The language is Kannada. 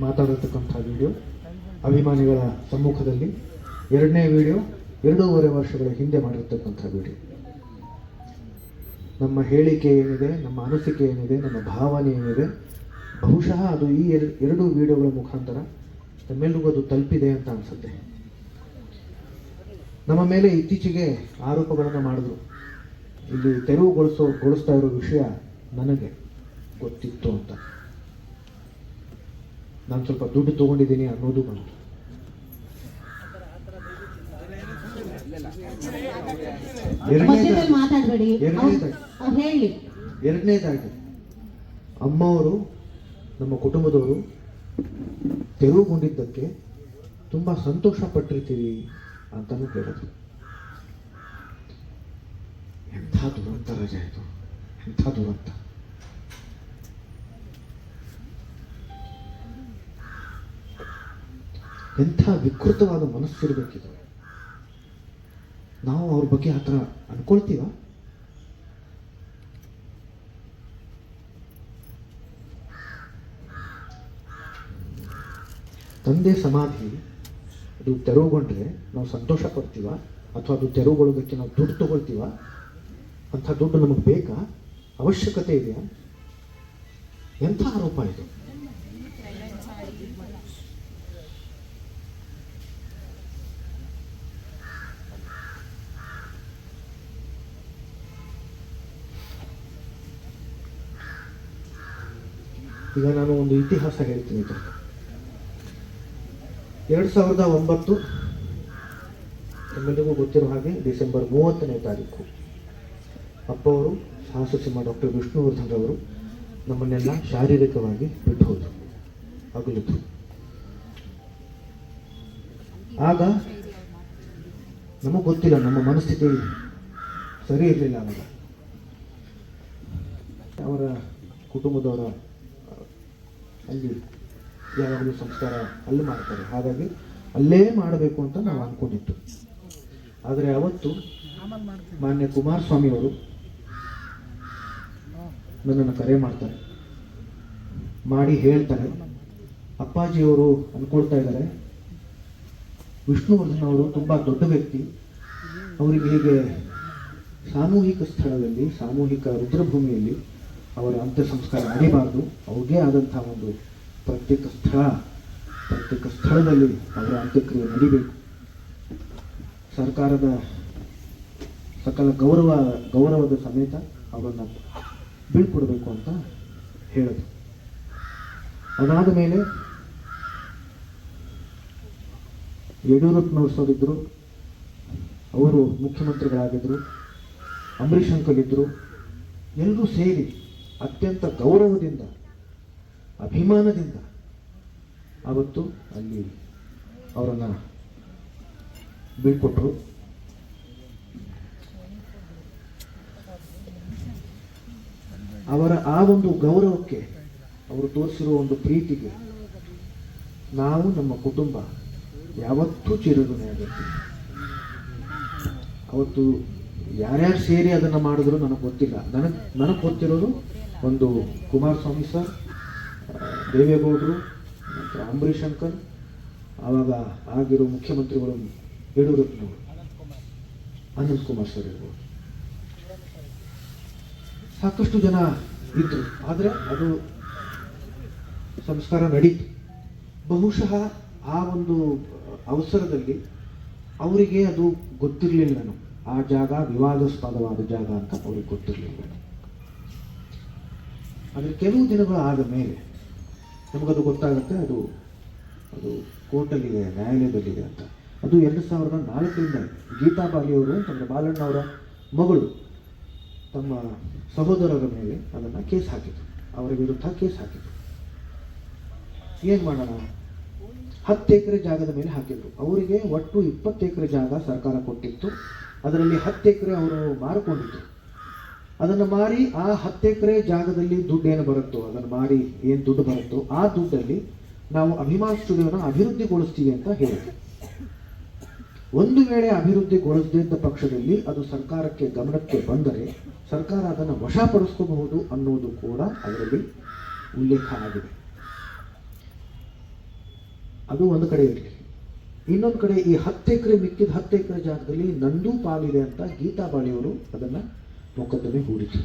ಮಾತಾಡಿರ್ತಕ್ಕಂಥ ವಿಡಿಯೋ ಅಭಿಮಾನಿಗಳ ಸಮ್ಮುಖದಲ್ಲಿ ಎರಡನೇ ವಿಡಿಯೋ ಎರಡೂವರೆ ವರ್ಷಗಳ ಹಿಂದೆ ಮಾಡಿರ್ತಕ್ಕಂಥ ವಿಡಿಯೋ ನಮ್ಮ ಹೇಳಿಕೆ ಏನಿದೆ, ನಮ್ಮ ಅನಿಸಿಕೆ ಏನಿದೆ, ನಮ್ಮ ಭಾವನೆ ಏನಿದೆ, ಬಹುಶಃ ಅದು ಈ ಎರ- ಎರಡು ವಿಡಿಯೋಗಳ ಮುಖಾಂತರ ನಮ್ಮೆಲ್ರಿಗೂ ಅದು ತಲುಪಿದೆ ಅಂತ ಅನಿಸುತ್ತೆ. ನಮ್ಮ ಮೇಲೆ ಇತ್ತೀಚೆಗೆ ಆರೋಪಗಳನ್ನು ಮಾಡಿದ್ರು. ಇಲ್ಲಿ ತೆರವುಗೊಳಿಸೋ, ಗೊಳಿಸ್ತಾ ಇರೋ ವಿಷಯ ನನಗೆ ಗೊತ್ತಿತ್ತು ಅಂತ. ನಾನು ಸ್ವಲ್ಪ ದುಡ್ಡು ತಗೊಂಡಿದ್ದೀನಿ ಅನ್ನೋದು ಬಂತು. ಎರಡನೇದಾಗಿ ಅಮ್ಮ ಅವರು ನಮ್ಮ ಕುಟುಂಬದವರು ತೆರವುಗೊಂಡಿದ್ದಕ್ಕೆ ತುಂಬ ಸಂತೋಷ ಪಟ್ಟಿರ್ತೀವಿ ಅಂತಲೂ ಕೇಳಿದ್ರು. ಎಂಥ ದುರಂತ ರಜೆ ಇದು. ಎಂಥ ದುರಂತ. ಎಂಥ ವಿಕೃತವಾದ ಮನಸ್ಸಿರಬೇಕಿದೆ ನಾವು ಅವ್ರ ಬಗ್ಗೆ ಆ ಥರ ಅನ್ಕೊಳ್ತೀವ? ತಂದೆ ಸಮಾಧಿ, ಅದು ತೆರವುಗೊಂಡ್ರೆ ನಾವು ಸಂತೋಷ ಪಡ್ತೀವ? ಅಥವಾ ಅದು ತೆರವುಗೊಳ್ಳೋದಕ್ಕೆ ನಾವು ದುಡ್ಡು ತಗೊಳ್ತೀವ? ಅಂಥ ದುಡ್ಡು ನಮಗೆ ಬೇಕಾ? ಅವಶ್ಯಕತೆ ಇದೆಯಾ? ಎಂಥ ಆರೋಪ ಇದು? ಈಗ ನಾನು ಒಂದು ಇತಿಹಾಸ ಹೇಳ್ತೀನಿ. ಇದು ಎರಡು ಸಾವಿರದ ಒಂಬತ್ತು ನಿಮ್ಮೆಲ್ಲರಿಗೂ ಗೊತ್ತಿರೋ ಹಾಗೆ ಡಿಸೆಂಬರ್ ಮೂವತ್ತನೇ ತಾರೀಕು ಅಪ್ಪ ಅವರು ಸಾಹಸಸಿಂಹ ಡಾಕ್ಟರ್ ವಿಷ್ಣುವರ್ಧನ್ ಅವರು ನಮ್ಮನ್ನೆಲ್ಲ ಶಾರೀರಿಕವಾಗಿ ಬಿಟ್ಟು ಹೋದರು ಅಗಲಿದ್ರು. ಆಗ ನಮಗೆ ಗೊತ್ತಿಲ್ಲ, ನಮ್ಮ ಮನಸ್ಥಿತಿ ಸರಿ ಇರಲಿಲ್ಲ ಅವರ ಕುಟುಂಬದವರ ಅಲ್ಲಿ ಯಾವಾಗಲೂ ಸಂಸ್ಕಾರ ಅಲ್ಲಿ ಮಾಡ್ತಾರೆ. ಹಾಗಾಗಿ ಅಲ್ಲೇ ಮಾಡಬೇಕು ಅಂತ ನಾವು ಅಂದ್ಕೊಂಡಿತ್ತು ಆದರೆ ಅವತ್ತು ಮಾನ್ಯ ಕುಮಾರಸ್ವಾಮಿ ಅವರು ನನ್ನನ್ನು ಕರೆ ಮಾಡ್ತಾರೆ. ಮಾಡಿ ಹೇಳ್ತಾರೆ. ಅಪ್ಪಾಜಿಯವರು ಅಂದ್ಕೊಳ್ತಾ ಇದ್ದಾರೆ. ವಿಷ್ಣುವರ್ಧನ್ ಅವರು ತುಂಬ ದೊಡ್ಡ ವ್ಯಕ್ತಿ. ಅವರಿಗೆ ಹೀಗೆ ಸಾಮೂಹಿಕ ಸ್ಥಳದಲ್ಲಿ, ಸಾಮೂಹಿಕ ರುದ್ರಭೂಮಿಯಲ್ಲಿ ಅವರ ಅಂತ್ಯ ಸಂಸ್ಕಾರ ನಡೀಬಾರ್ದು. ಅವ್ರಿಗೆ ಆದಂತಹ ಒಂದು ಪ್ರತ್ಯೇಕ ಸ್ಥಳ, ಪ್ರತ್ಯೇಕ ಸ್ಥಳದಲ್ಲಿ ಅವರ ಅಂತ್ಯಕ್ರಿಯೆ ನಡಿಬೇಕು. ಸರ್ಕಾರದ ಸಕಲ ಗೌರವ, ಗೌರವದ ಸಮೇತ ಅವರನ್ನು ಬೀಳ್ಕೊಡ್ಬೇಕು ಅಂತ ಹೇಳಿದ್ರು ಅದಾದ ಮೇಲೆ ಯಡಿಯೂರಪ್ಪನವ್ರು ಸರ್ ಅವರು ಮುಖ್ಯಮಂತ್ರಿಗಳಾಗಿದ್ದರು ಅಂಬರೀಷ್ ಅಂಕಲ್ ಇದ್ದರು ಎಲ್ಲರೂ ಸೇರಿ ಅತ್ಯಂತ ಗೌರವದಿಂದ, ಅಭಿಮಾನದಿಂದ ಅವತ್ತು ಅಲ್ಲಿ ಅವರನ್ನು ಬೀಳ್ಕೊಟ್ರು. ಅವರ ಆ ಒಂದು ಗೌರವಕ್ಕೆ ಅವರು ತೋರಿಸಿರುವ ಒಂದು ಪ್ರೀತಿಗೆ ನಾವು ನಮ್ಮ ಕುಟುಂಬ ಯಾವತ್ತೂ ಚಿರಋಣಿಯಾಗಿರ್ತೀವಿ ಅವತ್ತು ಯಾರ್ಯಾರು ಸೇರಿ ಅದನ್ನು ಮಾಡಿದ್ರು ನನಗೆ ಗೊತ್ತಿಲ್ಲ. ನನಗೆ ನನಗೆ ಗೊತ್ತಿರೋದು ಒಂದು ಕುಮಾರಸ್ವಾಮಿ ಸರ್, ದೇವೇಗೌಡರು ನಂತರ ಅಂಬರೀಷ್ ಶಂಕರ್ ಆವಾಗ ಆಗಿರೋ ಮುಖ್ಯಮಂತ್ರಿಗಳು ಯಡಿಯೂರಪ್ಪನವರು. ಅನಂತ್ ಕುಮಾರ್ ಸರ್ ಇರ್ಬೋದು. ಸಾಕಷ್ಟು ಜನ ಇದ್ರು. ಆದರೆ ಅದು ಸಂಸ್ಕಾರ ನಡೀತು. ಬಹುಶಃ ಆ ಒಂದು ಅವಸರದಲ್ಲಿ ಅವರಿಗೆ ಅದು ಗೊತ್ತಿರಲಿಲ್ಲ. ನಾನು ಆ ಜಾಗ ವಿವಾದಾಸ್ಪದವಾದ ಜಾಗ ಅಂತ ಅವ್ರಿಗೆ ಗೊತ್ತಿರಲಿಲ್ಲ. ಆದರೆ ಕೆಲವು ದಿನಗಳು ಆದ ಮೇಲೆ ನಮಗದು ಗೊತ್ತಾಗುತ್ತೆ, ಅದು ಅದು ಕೋರ್ಟಲ್ಲಿದೆ, ನ್ಯಾಯಾಲಯದಲ್ಲಿದೆ ಅಂತ. ಅದು ಎರಡು ಸಾವಿರದ ನಾಲ್ಕರಿಂದ ಗೀತಾ ಬಾಲಿಯವರು ಅಂತಂದರೆ ಬಾಲಣ್ಣವರ ಮಗಳು ತಮ್ಮ ಸಹೋದರರ ಮೇಲೆ ಅದನ್ನು ಕೇಸ್ ಹಾಕಿದ್ರು. ಅವರ ವಿರುದ್ಧ ಕೇಸ್ ಹಾಕಿದ್ರು. ಏನು ಮಾಡೋಣ? ಹತ್ತು ಎಕರೆ ಜಾಗದ ಮೇಲೆ ಹಾಕಿದ್ರು. ಅವರಿಗೆ ಒಟ್ಟು ಇಪ್ಪತ್ತು ಎಕರೆ ಜಾಗ ಸರ್ಕಾರ ಕೊಟ್ಟಿತ್ತು. ಅದರಲ್ಲಿ ಹತ್ತು ಎಕರೆ ಅವರು ಮಾರಿಕೊಂಡಿದ್ರು. ಅದನ್ನು ಮಾರಿ ಆ ಹತ್ತು ಎಕರೆ ಜಾಗದಲ್ಲಿ ದುಡ್ಡು ಬರುತ್ತೋ, ಅದನ್ನು ಮಾರಿ ಏನು ದುಡ್ಡು ಬರುತ್ತೋ, ಆ ದುಡ್ಡಲ್ಲಿ ನಾವು ಅಭಿಮಾನ್ ಸ್ಟುಡಿಯೋನ ಅಭಿವೃದ್ಧಿಗೊಳಿಸ್ತೀವಿ ಅಂತ ಹೇಳಿದೆ ಒಂದು ವೇಳೆ ಅಭಿವೃದ್ಧಿಗೊಳಿಸದಿದ್ದ ಪಕ್ಷದಲ್ಲಿ ಅದು ಸರ್ಕಾರಕ್ಕೆ ಗಮನಕ್ಕೆ ಬಂದರೆ ಸರ್ಕಾರ ಅದನ್ನು ವಶಪಡಿಸ್ಕೋಬಹುದು ಅನ್ನೋದು ಕೂಡ ಅದರಲ್ಲಿ ಉಲ್ಲೇಖ ಆಗಿದೆ. ಅದು ಒಂದು ಕಡೆ ಇರಲಿ. ಇನ್ನೊಂದು ಕಡೆ ಈ ಹತ್ತು ಎಕರೆ ಮಿಕ್ಕಿದ ಹತ್ತು ಎಕರೆ ಜಾಗದಲ್ಲಿ ನಂದೂ ಪಾಲಿದೆ ಅಂತ ಗೀತಾ ಬಾಳಿಯವರು ಅದನ್ನು മുക്കത്തുമ്മി കൂടിച്ചു